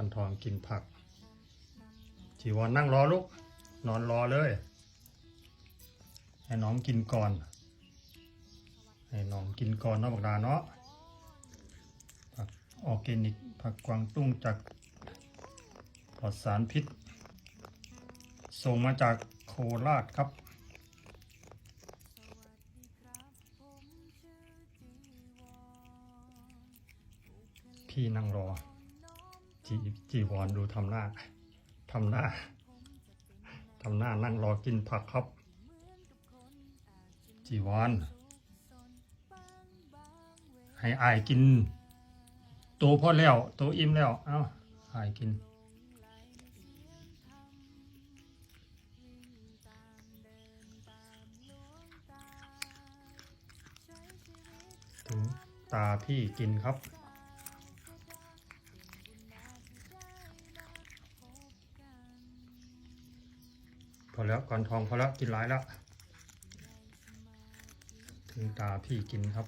ก่อนทองกินผัก จีวรนนั่งรอลูก นอนรอเลย ให้น้องกินก่อน ให้น้องกินก่อนเนาะบักดาเนาะผักออร์แกนิก ผักกวางตุ้งจากปลอดสารพิษ ส่งมาจากโคราชครับพี่นั่งรอ จีจีวรดูทำหน้าทำหน้าทำหน้านั่งรอกินผักครับ จีวร ให้อายกิน โตพอแล้ว โตอิ่มแล้ว เอ้าอายกินถึงตาพี่กินครับ อแล้วก่อนทองพอแล้วกินหลายแล้ว ถึงตาพี่กินครับ